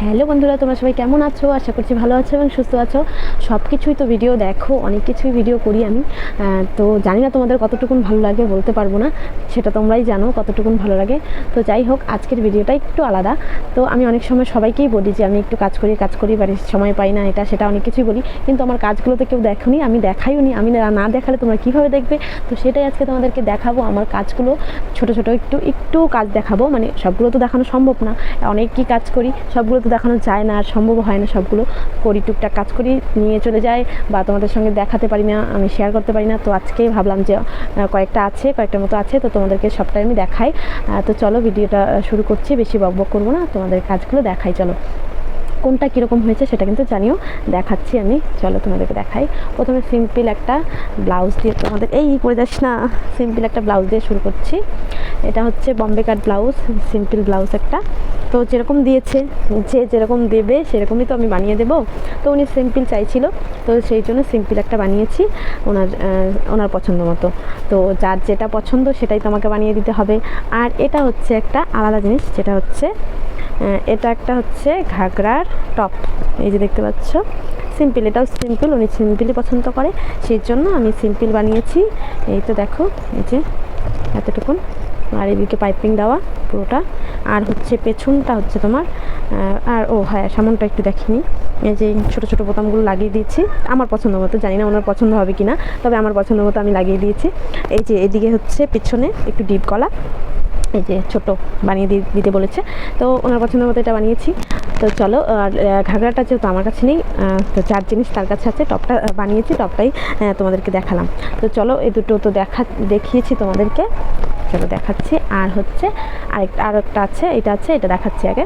Hello বন্ধুরা তোমরা সবাই কেমন আছো? আশা করছি ভালো আছো এবং সুস্থ আছো। সব কিছুই তো ভিডিও দেখো, অনেক কিছুই ভিডিও করি আমি। তো জানি না তোমাদের কতটুকুন ভালো লাগে, বলতে পারব না। সেটা তোমরাই জানো কতটুকুন ভালো লাগে। তো যাই হোক, আজকের ভিডিওটা একটু আলাদা। তো আমি অনেক সময় সবাইকেই বলি যে আমি একটু কাজ করি কাজ করি, বাড়ির সময় পাই না, এটা, সেটা অনেক কিছুই বলি। কিন্তু আমার কাজগুলোতে কেউ দেখোনি, আমি দেখাইও নি, আমি না না দেখালে তোমরা কীভাবে দেখবে? তো সেটাই আজকে তোমাদেরকে দেখাবো। আমার কাজগুলো ছোট ছোট, একটু একটু কাজ দেখাবো। মানে সবগুলো তো দেখানো সম্ভব না। অনেক কি কাজ করি, সবগুলো তো দেখানো যায় না, আর সম্ভব হয় না সবগুলো। করি, টুকটাক কাজ করি, নিয়ে চলে যায় বা তোমাদের সঙ্গে দেখাতে পারি না, আমি শেয়ার করতে পারি না। তো আজকেই ভাবলাম যে কয়েকটা আছে কয়েকটার মতো আছে, তো তোমাদেরকে সবটাই আমি দেখাই। তো চলো ভিডিওটা শুরু করছি, বেশি বক বক করব না, তোমাদের কাজগুলো দেখাই, চলো। কোনটা কীরকম হয়েছে সেটা কিন্তু জানিও, দেখাচ্ছি আমি, চলো তোমাদেরকে দেখাই। প্রথমে সিম্পল একটা ব্লাউজ দিয়ে, তোমাদের এই করে যাস না সিম্পল একটা ব্লাউজ দিয়ে শুরু করছি। এটা হচ্ছে Bombay cut blouse simple blouse একটা। তো যেরকম দিয়েছে, যে যেরকম দেবে সেরকমই তো আমি বানিয়ে দেবো। তো উনি সিম্পল চাইছিল, তো সেই জন্য সিম্পল একটা বানিয়েছি ওনার ওনার পছন্দ মতো। তো যার যেটা পছন্দ সেটাই তো আমাকে বানিয়ে দিতে হবে। আর এটা হচ্ছে একটা আলাদা জিনিস, যেটা হচ্ছে এটা একটা হচ্ছে ঘাগরার টপ। এই যে দেখতে পাচ্ছ, সিম্পল, এটাও সিম্পল, উনি সিম্পলই পছন্দ করে। সেই জন্য আমি সিম্পল বানিয়েছি। এই তো দেখো, এই যে এতটুকুন। আর এদিকে পাইপিং দেওয়া পুরোটা। আর হচ্ছে পেছনটা হচ্ছে তোমার আর ও হ্যাঁ সামনটা একটু দেখিনি। এই যে ছোটো ছোটো বোতামগুলো লাগিয়ে দিয়েছি। আমার পছন্দ মতো জানি না ওনার পছন্দ হবে কি না তবে আমার পছন্দ মতো আমি লাগিয়ে দিয়েছি। এই যে এদিকে হচ্ছে পেছনে একটু ডিপ গলা এই যে ছোট বানিয়ে দিতে বলেছে। তো ওনার পছন্দ মতো এটা বানিয়েছি। তো চলো আর আহ, ঘাগরাটা যেহেতু আমার কাছে নেই তো চার জিনিস তার কাছে আছে টপটা বানিয়েছি টপটাই তোমাদেরকে দেখালাম। তো চলো এই দুটো তো দেখা দেখিয়েছি তোমাদেরকে। চলো দেখাচ্ছি। আর হচ্ছে আরেকটা আর একটা আছে, এটা আছে, এটা দেখাচ্ছি আগে।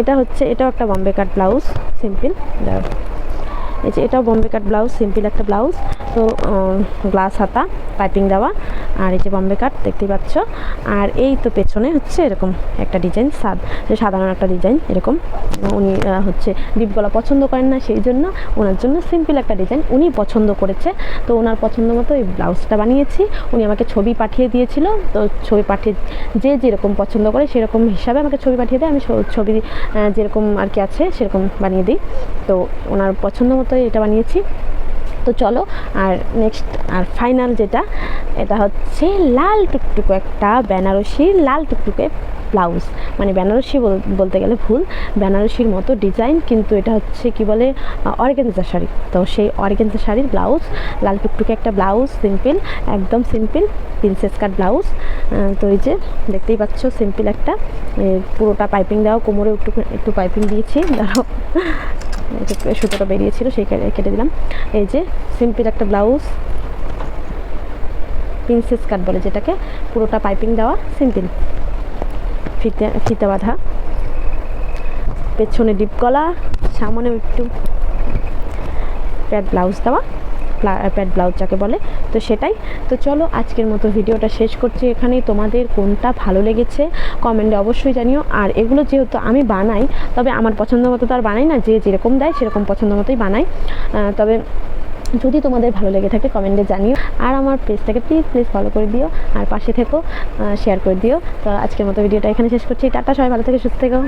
এটা হচ্ছে, এটাও একটা বম্বে কাট ব্লাউজ, সিম্পল। এই যে এটাও বম্বে কাট ব্লাউজ, সিম্পল একটা ব্লাউজ। তো গ্লাস হাতা, পাইপিং দেওয়া, আর এই যে বম্বে কাট দেখতেই পাচ্ছ। আর এই তো পেছনে হচ্ছে এরকম একটা ডিজাইন, সাদ যে সাধারণ একটা ডিজাইন, এরকম। উনি হচ্ছে ডিপ গলা পছন্দ করেন না, সেই জন্য ওনার জন্য সিম্পল একটা ডিজাইন উনি পছন্দ করেছে। তো ওনার পছন্দ মতো এই ব্লাউজটা বানিয়েছি। উনি আমাকে ছবি পাঠিয়ে দিয়েছিল। তো ছবি পাঠিয়ে যে যেরকম পছন্দ করে সেরকম হিসাবে আমাকে ছবি পাঠিয়ে দেয়। আমি ছবি যেরকম আর কি আছে সেরকম বানিয়ে দিই। তো ওনার পছন্দ মতো এটা বানিয়েছি। তো চলো, আর নেক্সট আর ফাইনাল যেটা, এটা হচ্ছে লাল টুকটুকু একটা বেনারসি লাল টুকটুকে ব্লাউজ মানে বেনারসি বল- বলতে গেলে ভুল, বেনারসির মতো ডিজাইন কিন্তু এটা হচ্ছে কি বলে অর্গেনজা শাড়ি। তো সেই অর্গেনজা শাড়ির ব্লাউজ লাল টুকটুকে একটা ব্লাউজ সিম্পল একদম সিম্পল প্রিন্সেস কাট ব্লাউজ তো এই যে দেখতেই পাচ্ছ সিম্পল একটা পুরোটা পাইপিং দেওয়া, কোমরে একটু একটু পাইপিং দিয়েছি একটু সুতোটা বেরিয়েছিল, সেই কেটে দিলাম। এই যে সিম্পল একটা ব্লাউজ প্রিন্সেস কাট বলে যেটাকে, পুরোটা পাইপিং দেওয়া, সিম্পল। ফিতে ফিতে বাঁধা। পেছনে ডিপ গলা সামনে একটু প্যাড ব্লাউজ দেওয়া। প্যাড ব্লাউজ যাকে বলে, তো সেটাই। তো চলো, আজকের মতো ভিডিওটা শেষ করছি এখানেই। তোমাদের কোনটা ভালো লেগেছে কমেন্টে অবশ্যই জানিও। আর এগুলো যেহেতু আমি বানাই, তবে আমার পছন্দ মতো তো আর বানাই না, যে যেরকম দেয় সেরকম পছন্দ মতোই বানাই। তবে যদি তোমাদের ভালো লেগে থাকে কমেন্টে জানিও। আর আমার পেজটাকে প্লিজ প্লিজ ফলো করে দিও। আর পাশে থেকো শেয়ার করে দিও। তো আজকের মতো ভিডিওটা এখানে শেষ করছি। টাটা, সবাই ভালো থেকে সুস্থ থেকো।